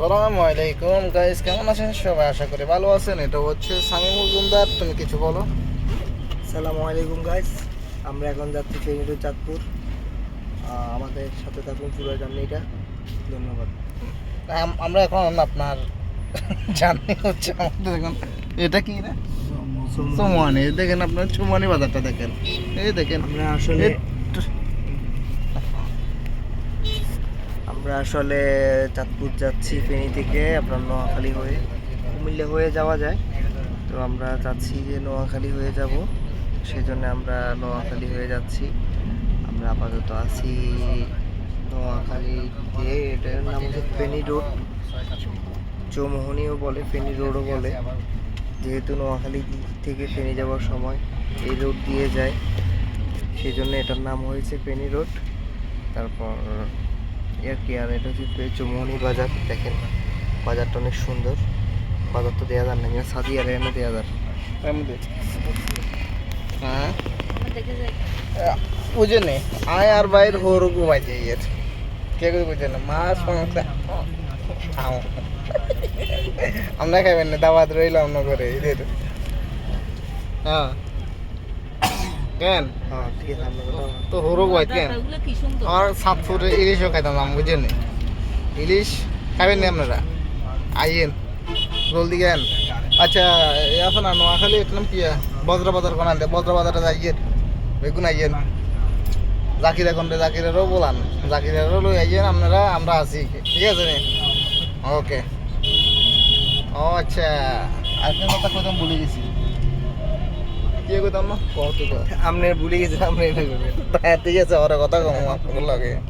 আসসালামু আলাইকুম গাইস কেমন আছেন? সবাই আশা করি ভালো আছেন। এটা হচ্ছে সামি মজুমদার তুমি কিছু বলো। সালামু আলাইকুম গাইস আমরা এখন যাচ্ছি ফেনী টু চাঁদপুর। আমাদের সাথে থাকুন পুরো জার্নিটা ধন্যবাদ। আমরা এখন আপনার জানি হচ্ছে আমাদের এখন। এটা কি রে চুমানি দেখেন আপনার চুমানি বাজারটা দেখেন। এই দেখেন। আমরা আসলে আমরা আসলে চাঁদপুর যাচ্ছি ফেনি থেকে আপনার নোয়াখালী হয়ে কুমিল্লা হয়ে যাওয়া যায়। তো আমরা যাচ্ছি যে নোয়াখালী হয়ে যাব সেই জন্য আমরা নোয়াখালী হয়ে যাচ্ছি। আমরা আপাতত আছি নোয়াখালীতে, এটার নাম হচ্ছে ফেনি রোড। চৌমোহনীও বলে, ফেনি রোডও বলে। যেহেতু নোয়াখালী থেকে ফেনি যাওয়ার সময় এই রোড দিয়ে যায় সেই জন্য এটার নাম হয়েছে ফেনি রোড। তারপর এর কি আর এটা হচ্ছে চৌমোহনী বাজার দেখেন। বাজারটা অনেক সুন্দর। বাজার তো দেওয়া যার না সাদি আর এনে দেওয়া যার। এমনি। হ্যাঁ? বুঝেনি আয় আর বাইর হোর ঘুমাই যাই এর কে করে বুঝে না মাছ মাংস আমরা খাইবেন না দাবাত রইলাম না করে হ্যাঁ। কেন? হ্যাঁ। তো হরু গাই কেন? আমার সাত ফুটে ইলিশও খাইতাম আমি বুঝেন ইলিশ খাবেন নি আপনারা? আইয়েন জলদি গেন আচ্ছা এ আছে না নোয়াখালী এটলাম কি? বজ্র বাজার কোন আনতে বজ্র বাজারটা যাইয়েন বেগুন আইয়েন। জাকির এখন জাকিরেরও বলান জাকিরেরও লই আইয়েন আপনারা আমরা আছি ঠিক আছে নি ওকে। ও আচ্ছা আরেকটা কথা কইতাম ভুলে গেছি। কি কইতাম না? কত ভুলে গেছেন আপনি এটা করবেন ঠিক আছে ওরা কথা কম লাগে।